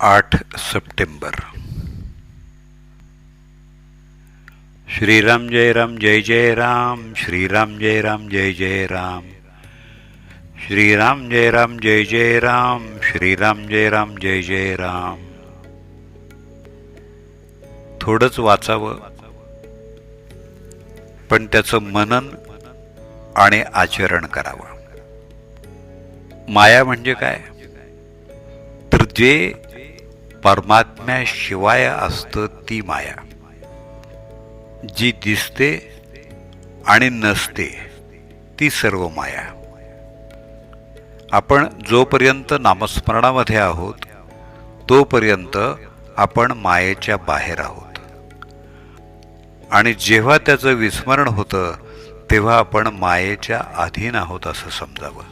आठ सप्टेंबर. श्रीराम जय राम जय जय राम. श्रीराम जय राम जय जय राम. श्रीराम जय राम जय जय राम. श्रीराम जय राम जय जय राम. थोडंच वाचावं. पण त्याचं मनन आणि आचरण करावं. माया म्हणजे काय? तर जे परमात्म्याशिवाय असतं ती माया. जी दिसते आणि नसते ती सर्व माया. आपण जोपर्यंत नामस्मरणामध्ये आहोत तोपर्यंत आपण मायेच्या बाहेर आहोत. आणि जेव्हा त्याचं विस्मरण होतं तेव्हा आपण मायेच्या अधीन आहोत असं समजावं.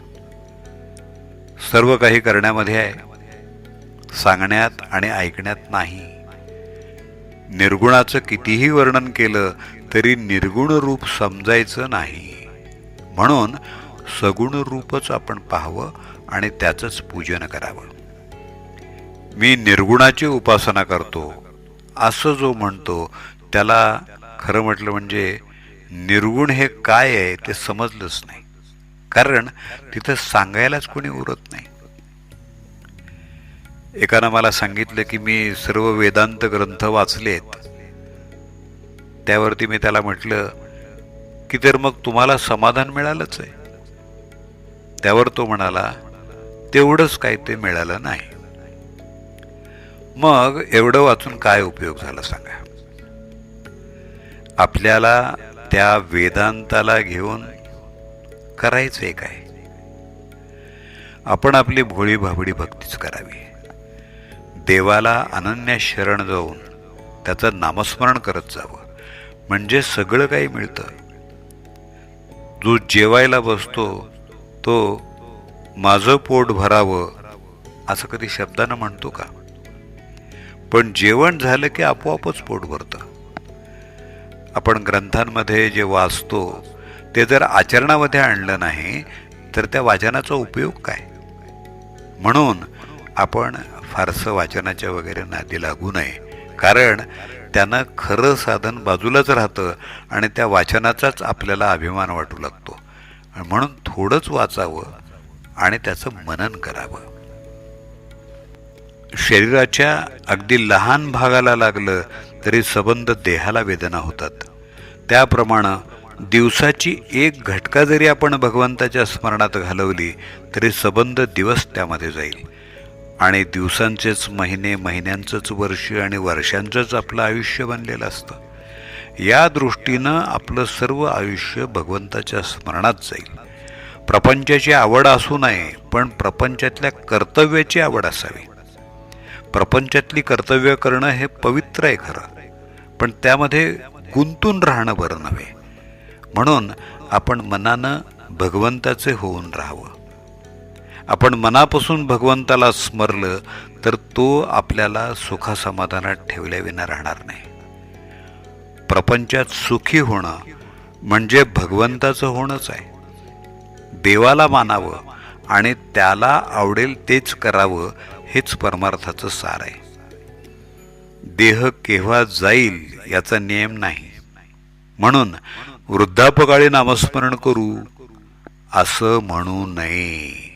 सर्व काही करण्यामध्ये आहे. सांगण्यात आणि ऐकण्यात नाही. निर्गुणाचं कितीही वर्णन केलं तरी निर्गुण रूप समजायचं नाही. म्हणून सगुण रूपच आपण पाहावं आणि त्याचंच पूजन करावं. मी निर्गुणाची उपासना करतो. असं जो म्हणतो त्याला खरं म्हटलं म्हणजे निर्गुण हे काय आहे ते समजलंच नाही. कारण तिथं सांगायलाच कोणी उरत नाही. एकानं मला सांगितलं की मी सर्व वेदांत ग्रंथ वाचलेत. त्यावरती मी त्याला म्हटलं की तर मग तुम्हाला समाधान मिळालंच आहे. त्यावर तो म्हणाला तेवढंच काय ते मिळालं नाही. मग एवढं वाचून काय उपयोग झाला सांगा? आपल्याला त्या वेदांताला घेऊन करायचं आहे काय? आपण आपली भोळी भाबडी भक्तीच करावी. देवाला अनन्य शरण जाऊन त्याचं नामस्मरण करत जावं. म्हणजे सगळं काही मिळतं. जो जेवायला बसतो तो माझं पोट भरावं असं कधी शब्दानं म्हणतो का? पण जेवण झालं की आपोआपच पोट भरतं. आपण ग्रंथांमध्ये जे वाचतो ते जर आचरणामध्ये आणलं नाही तर त्या वाचनाचा उपयोग काय? म्हणून आपण फारसं वाचनाच्या वगैरे नादी लागू नये. कारण त्यानं खरं साधन बाजूलाच राहतं आणि त्या वाचनाचाच आपल्याला अभिमान वाटू लागतो. म्हणून थोडंच वाचावं आणि त्याचं मनन करावं. शरीराच्या अगदी लहान भागाला लागलं तरी सबंध देहाला वेदना होतात. त्याप्रमाणे दिवसाची एक घटका जरी आपण भगवंताच्या स्मरणात घालवली तरी सबंध दिवस त्यामध्ये जाईल. आणि दिवसांचेच महिने महिन्यांचंच वर्ष आणि वर्षांचंच आपलं आयुष्य बनलेलं असतं. या दृष्टीनं आपलं सर्व आयुष्य भगवंताच्या स्मरणात जाईल. प्रपंचाची आवड असू नये पण प्रपंचातल्या कर्तव्याची आवड असावी. प्रपंचातली कर्तव्य करणं हे पवित्र आहे खरं पण त्यामध्ये गुंतून राहणं बरं नव्हे. म्हणून आपण मनानं भगवंताचे होऊन राहावं. आपण मनापासून भगवंताला स्मरलं तर तो आपल्याला सुखासमाधानात ठेवल्याविना राहणार नाही. प्रपंचात सुखी होणं म्हणजे भगवंताचं होणंच आहे. देवाला मानावं आणि त्याला आवडेल तेच करावं हेच परमार्थाचं सार आहे. देह केव्हा जाईल याचा नियम नाही. म्हणून वृद्धापकाळी नामस्मरण करू असं म्हणू नये.